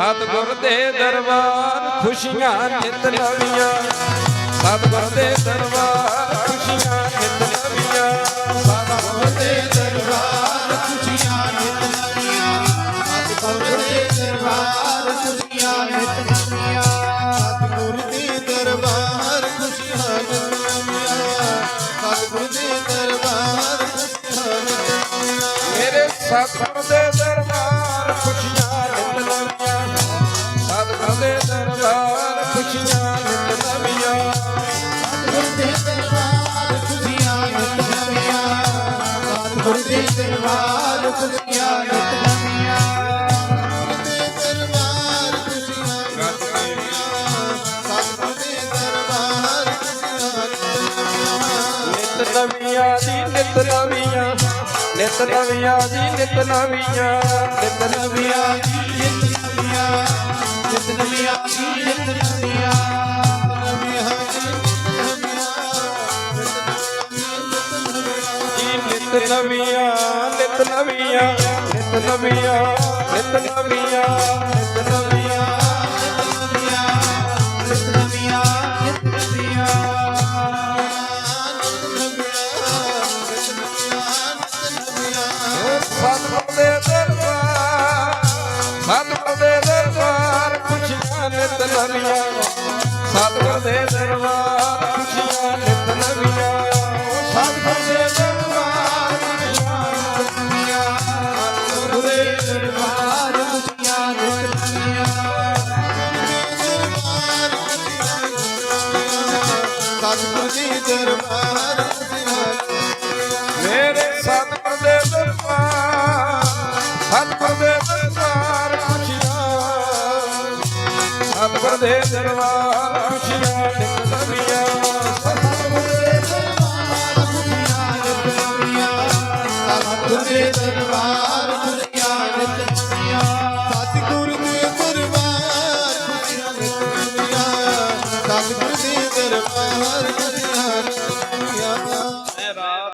ਸਤਿਗੁਰ ਦੇ ਦਰਬਾਰ, ਖੁਸ਼ੀਆਂ ਨਿਤ ਨਵੀਆਂ। ਸਤਿਗੁਰ ਦੇ ਦਰਬਾਰ, ਖੁਸ਼ੀਆਂ ਨਿਤ ਨਵੀਆਂ। ਸਤਿਗੁਰ ਦੇ ਦਰਬਾਰ, ਖੁਸ਼ੀਆਂ ਨਿਤ ਨਵੀਆਂ। ਸਤਿਗੁਰ ਦੇ ਦਰਬਾਰ, ਖੁਸ਼ੀਆਂ ਨਿਤ ਨਵੀਆਂ। ਸਤਿਗੁਰ ਦੇ ਦਰਬਾਰ, ਖੁਸ਼ੀਆਂ ਨਿਤ ਨਵੀਆਂ। ਸਤਿਗੁਰ ਦੇ ਦਰਬਾਰ, ਖੁਸ਼ੀਆਂ ਨਿਤ ਨਵੀਆਂ। ਮੇਰੇ ਸਤਿਗੁਰ ਦੇ ਦਰਬਾਰ। ਦਰਬਾਰ ਖੁਸ਼ੀਆਂ ਨਿਤ ਨਵੀਆਂ ਸਤਿਗੁਰ ਦੇ ਦਰਬਾਰ ਖੁਸ਼ੀਆਂ ਨਿਤ ਨਵੀਆਂ ਸਤਿਗੁਰ ਦੇ ਨਵੀਆਂ ਸਤਿਗੁਰ ਨਿਤ ਨਵੀਆਂ ਨਿਤ ਨਵੀਆਂ ਜੀ ਨਿਤ ਨਵੀਆਂ ਨਿਤ ਨਵੀਆਂ ਨਿਤ ਨਵੀਆਂ ਨਿਤ ਨਵੀਆਂ ਨਿਤ ਨਵੀਆਂ ਨਿਤ ਨਵੀਆਂ ਨਿਤ ਨਵੀਆਂ ਨਿਤ ਨਵੀਆਂ ਨਿਤ ਨਵੀਆਂ ਸਤਿਗੁਰ ਦੇ ਦਰਬਾਰ ਖੁਸ਼ੀਆਂ ਨਿਤ ਨਵੀਆਂ। ਸਤਿਗੁਰ ਦੇ ਦਰਬਾਰ ਖੁਸ਼ੀਆਂ ਨਿਤ ਸਤਿਗੁਰ ਦੇ ਦਰਬਾਰ